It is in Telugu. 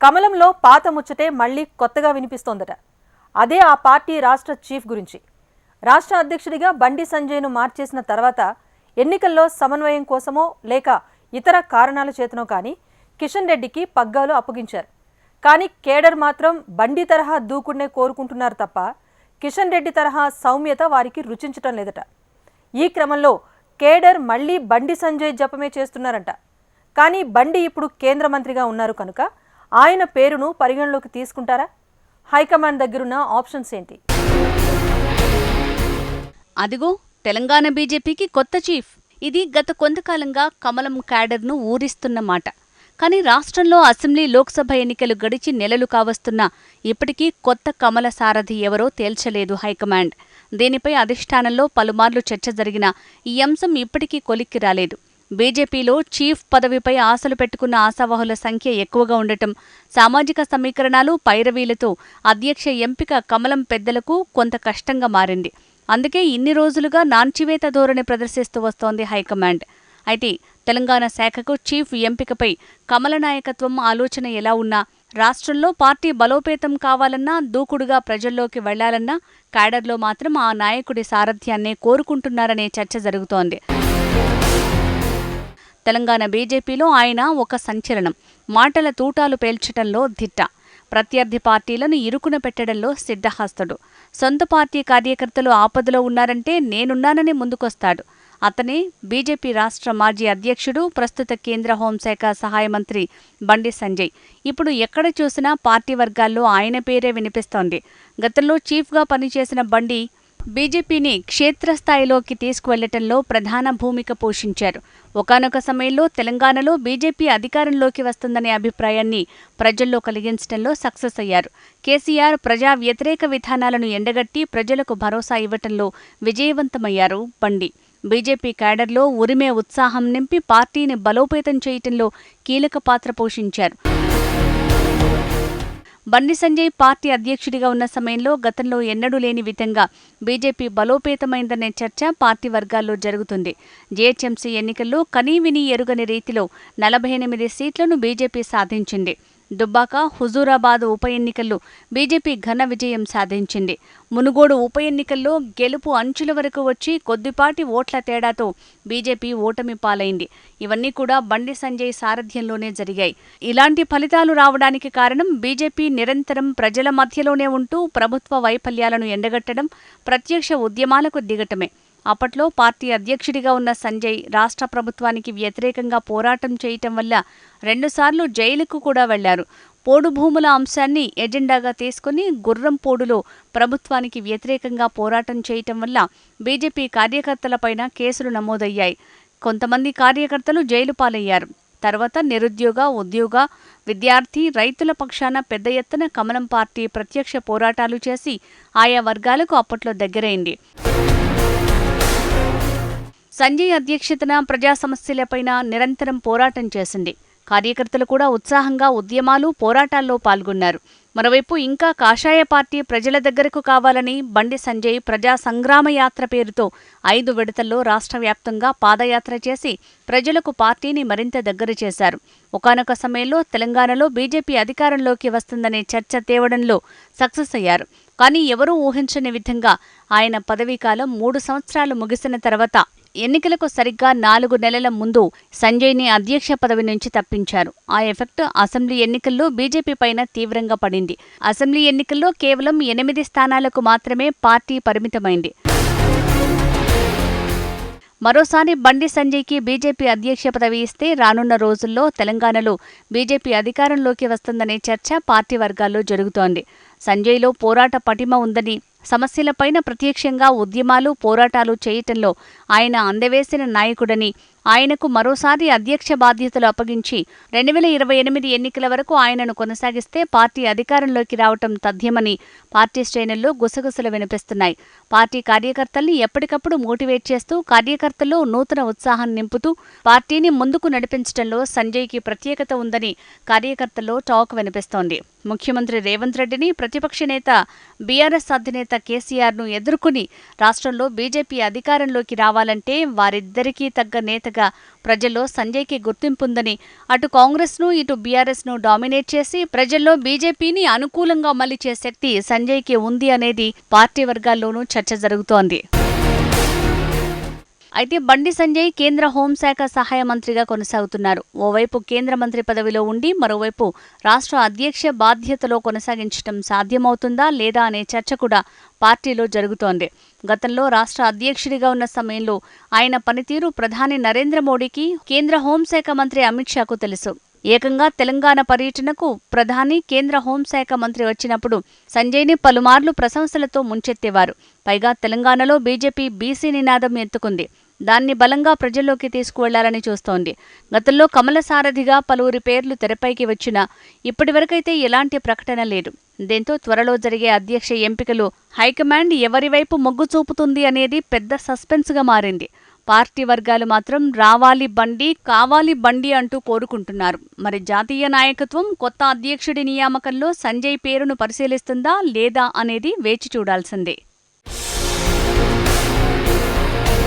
కమలంలో పాత ముచ్చటే మళ్ళీ కొత్తగా వినిపిస్తోందట. అదే ఆ పార్టీ రాష్ట్ర చీఫ్ గురించి. రాష్ట్ర అధ్యక్షుడిగా బండి సంజయ్ను మార్చేసిన తర్వాత ఎన్నికల్లో సమన్వయం కోసమో లేక ఇతర కారణాల చేతనో కానీ కిషన్ రెడ్డికి పగ్గాలు అప్పగించారు. కానీ కేడర్ మాత్రం బండి తరహా దూకుడినే కోరుకుంటున్నారు తప్ప కిషన్ రెడ్డి తరహా సౌమ్యత వారికి రుచించటం లేదట. ఈ క్రమంలో కేడర్ మళ్ళీ బండి సంజయ్ జపమే చేస్తున్నారంట. కానీ బండి ఇప్పుడు కేంద్ర మంత్రిగా ఉన్నారు కనుక ఆయన పేరును పరిగణలోకి తీసుకుంటారా? హైకమాండ్ దగ్గరున్న ఆప్షన్స్ ఏంటి? అదిగో తెలంగాణ బీజేపీకి కొత్త చీఫ్. ఇది గత కొంతకాలంగా కమలం క్యాడర్ను ఊరిస్తున్న మాట. కానీ రాష్ట్రంలో అసెంబ్లీ లోక్సభ ఎన్నికలు గడిచి నెలలు కావస్తున్నా ఇప్పటికీ కొత్త కమల సారథి ఎవరో తేల్చలేదు హైకమాండ్. దీనిపై అధిష్టానంలో పలుమార్లు చర్చ జరిగినా ఈ అంశం ఇప్పటికీ కొలిక్కి రాలేదు. బీజేపీలో చీఫ్ పదవిపై ఆశలు పెట్టుకున్న ఆశావహుల సంఖ్య ఎక్కువగా ఉండటం సామాజిక సమీకరణాలు పైరవీలతో అధ్యక్ష ఎంపిక కమలం పెద్దలకు కొంత కష్టంగా మారింది. అందుకే ఇన్ని రోజులుగా నాంచివేత ధోరణి ప్రదర్శిస్తూ వస్తోంది హైకమాండ్. అయితే తెలంగాణ శాఖకు చీఫ్ ఎంపికపై కమల నాయకత్వం ఆలోచన ఎలా ఉన్నా రాష్ట్రంలో పార్టీ బలోపేతం కావాలన్నా దూకుడుగా ప్రజల్లోకి వెళ్ళాలన్నా క్యాడర్లో మాత్రం ఆ నాయకుడి సారథ్యాన్నే కోరుకుంటున్నారనే చర్చ జరుగుతోంది. తెలంగాణ బీజేపీలో ఆయన ఒక సంచలనం. మాటల తూటాలు పేల్చటంలో దిట్ట ప్రత్యర్థి పార్టీలను ఇరుకున పెట్టడంలో సిద్ధహస్తుడు. సొంత పార్టీ కార్యకర్తలు ఆపదలో ఉన్నారంటే నేనున్నానని ముందుకొస్తాడు. అతనే బీజేపీ రాష్ట్ర మాజీ అధ్యక్షుడు ప్రస్తుత కేంద్ర హోంశాఖ సహాయ మంత్రి బండి సంజయ్. ఇప్పుడు ఎక్కడ చూసినా పార్టీ వర్గాల్లో ఆయన పేరే వినిపిస్తోంది. గతంలో చీఫ్గా పనిచేసిన బండి బీజేపీని క్షేత్రస్థాయిలోకి తీసుకువెళ్ళటంలో ప్రధాన భూమిక పోషించారు. ఒకానొక సమయంలో తెలంగాణలో బీజేపీ అధికారంలోకి వస్తుందనే అభిప్రాయాన్ని ప్రజల్లో కలిగించడంలో సక్సెస్ అయ్యారు. కేసీఆర్ ప్రజా వ్యతిరేక విధానాలను ఎండగట్టి ప్రజలకు భరోసా ఇవ్వటంలో విజయవంతమయ్యారు బండి. బీజేపీ క్యాడర్లో ఉరిమే ఉత్సాహం నింపి పార్టీని బలోపేతం చేయటంలో కీలక పాత్ర పోషించారు. బండి సంజయ్ పార్టీ అధ్యక్షుడిగా ఉన్న సమయంలో గతంలో ఎన్నడూ లేని విధంగా బీజేపీ బలోపేతమైందనే చర్చ పార్టీ వర్గాల్లో జరుగుతుంది. జీహెచ్ఎంసీ ఎన్నికల్లో కనీవిని ఎరుగని రీతిలో నలభై ఎనిమిది సీట్లను బీజేపీ సాధించింది. దుబ్బాక హుజూరాబాద్ ఉప ఎన్నికల్లో బీజేపీ ఘన విజయం సాధించింది. మునుగోడు ఉప ఎన్నికల్లో గెలుపు అంచుల వరకు వచ్చి కొద్దిపాటి ఓట్ల తేడాతో బీజేపీ ఓటమి పాలైంది. ఇవన్నీ కూడా బండి సంజయ్ సారథ్యంలోనే జరిగాయి. ఇలాంటి ఫలితాలు రావడానికి కారణం బీజేపీ నిరంతరం ప్రజల మధ్యలోనే ఉంటూ ప్రభుత్వ వైఫల్యాలను ఎండగట్టడం ప్రత్యక్ష ఉద్యమాలకు దిగటమే. అప్పట్లో పార్టీ అధ్యక్షుడిగా ఉన్న సంజయ్ రాష్ట్ర ప్రభుత్వానికి వ్యతిరేకంగా పోరాటం చేయటం వల్ల రెండుసార్లు జైలుకు కూడా వెళ్ళారు. పోడు భూముల అంశాన్ని ఎజెండాగా తీసుకుని గుర్రం పోడులో ప్రభుత్వానికి వ్యతిరేకంగా పోరాటం చేయటం వల్ల బీజేపీ కార్యకర్తలపైన కేసులు నమోదయ్యాయి. కొంతమంది కార్యకర్తలు జైలు పాలయ్యారు. తర్వాత నిరుద్యోగ ఉద్యోగ విద్యార్థి రైతుల పక్షాన పెద్ద ఎత్తున కమలం పార్టీ ప్రత్యక్ష పోరాటాలు చేసి ఆయా వర్గాలకు అప్పట్లో దగ్గరైంది. సంజయ్ అధ్యక్షతన ప్రజా సమస్యలపైన నిరంతరం పోరాటం చేసింది. కార్యకర్తలు కూడా ఉత్సాహంగా ఉద్యమాలు పోరాటాల్లో పాల్గొన్నారు. మరోవైపు ఇంకా కాషాయ పార్టీ ప్రజల దగ్గరకు కావాలని బండి సంజయ్ ప్రజా సంగ్రామ యాత్ర పేరుతో ఐదు విడతల్లో రాష్ట్ర వ్యాప్తంగా పాదయాత్ర చేసి ప్రజలకు పార్టీని మరింత దగ్గర చేశారు. ఒకనొక సమయంలో తెలంగాణలో బీజేపీ అధికారంలోకి వస్తుందనే చర్చ తేవడంలో సక్సెస్ అయ్యారు. కానీ ఎవరూ ఊహించని విధంగా ఆయన పదవీకాలం మూడు సంవత్సరాలు ముగిసిన తర్వాత ఎన్నికలకు సరిగ్గా నాలుగు నెలల ముందు సంజయ్ని అధ్యక్ష పదవి నుంచి తప్పించారు. ఆ ఎఫెక్ట్ అసెంబ్లీ ఎన్నికల్లో బీజేపీ పైన తీవ్రంగా పడింది. అసెంబ్లీ ఎన్నికల్లో కేవలం ఎనిమిది స్థానాలకు మాత్రమే పార్టీ పరిమితమైంది. మరోసారి బండి సంజయ్కి బీజేపీ అధ్యక్ష పదవి ఇస్తే రానున్న రోజుల్లో తెలంగాణలో బీజేపీ అధికారంలోకి వస్తుందనే చర్చ పార్టీ వర్గాల్లో జరుగుతోంది. సంజయ్లో పోరాట పటిమ ఉందని సమస్యలపైన ప్రత్యక్షంగా ఉద్యమాలు పోరాటాలు చేయటంలో ఆయన అందవేసిన నాయకుడని ఆయనకు మరోసారి అధ్యక్ష బాధ్యతలు అప్పగించి రెండు వేల ఇరవై ఎనిమిది ఎన్నికల వరకు ఆయనను కొనసాగిస్తే పార్టీ అధికారంలోకి రావటం తథ్యమని పార్టీ శ్రేణుల్లో గుసగుసలు వినిపిస్తున్నాయి. పార్టీ కార్యకర్తల్ని ఎప్పటికప్పుడు మోటివేట్ చేస్తూ కార్యకర్తల్లో నూతన ఉత్సాహం నింపుతూ పార్టీని ముందుకు నడిపించడంలో సంజయ్కి ప్రత్యేకత ఉందని కార్యకర్తల్లో టాక్ వినిపిస్తోంది. ముఖ్యమంత్రి రేవంత్ రెడ్డిని ప్రతిపక్ష నేత బీఆర్ఎస్ అధినేత కేసీఆర్ను ఎదుర్కొని రాష్ట్రంలో బీజేపీ అధికారంలోకి రావాలంటే వారిద్దరికీ తగ్గ నేత నేతగా ప్రజల్లో సంజయ్కి గుర్తింపుందని అటు కాంగ్రెస్ను ఇటు బీఆర్ఎస్ను డామినేట్ చేసి ప్రజల్లో బీజేపీని అనుకూలంగా మలిచే శక్తి సంజయ్కి ఉంది అనేది పార్టీ వర్గాల్లోనూ చర్చ జరుగుతోంది. అయితే బండి సంజయ్ కేంద్ర హోంశాఖ సహాయ మంత్రిగా కొనసాగుతున్నారు. ఓవైపు కేంద్ర మంత్రి పదవిలో ఉండి మరోవైపు రాష్ట్ర అధ్యక్ష బాధ్యతలో కొనసాగించడం సాధ్యమవుతుందా లేదా అనే చర్చ కూడా పార్టీలో జరుగుతోంది. గతంలో రాష్ట్ర అధ్యక్షుడిగా ఉన్న సమయంలో ఆయన పనితీరు ప్రధాని నరేంద్ర మోడీకి కేంద్ర హోంశాఖ మంత్రి అమిత్ షాకు తెలుసు. ఏకంగా తెలంగాణ పర్యటనకు ప్రధాని కేంద్ర హోంశాఖ మంత్రి వచ్చినప్పుడు సంజయ్ని పలుమార్లు ప్రశంసలతో ముంచెత్తేవారు. పైగా తెలంగాణలో బీజేపీ బీసీ నినాదం ఎత్తుకుంది. దాన్ని బలంగా ప్రజల్లోకి తీసుకువెళ్ళాలని చూస్తోంది. గతంలో కమల సారథిగా పలువురి పేర్లు తెరపైకి వచ్చినా ఇప్పటివరకైతే ఎలాంటి ప్రకటన లేదు. దీంతో త్వరలో జరిగే అధ్యక్ష ఎంపికలు హైకమాండ్ ఎవరివైపు మొగ్గు చూపుతుంది అనేది పెద్ద సస్పెన్స్గా మారింది. పార్టీ వర్గాలు మాత్రం రావాలి బండి కావాలి బండి అంటూ కోరుకుంటున్నారు. మరి జాతీయ నాయకత్వం కొత్త అధ్యక్షుడి నియామకంలో సంజయ్ పేరును పరిశీలిస్తుందా లేదా అనేది వేచి చూడాల్సిందే.